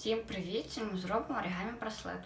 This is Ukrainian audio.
Всім привіт! Сьогодні ми зробимо оригамі браслет.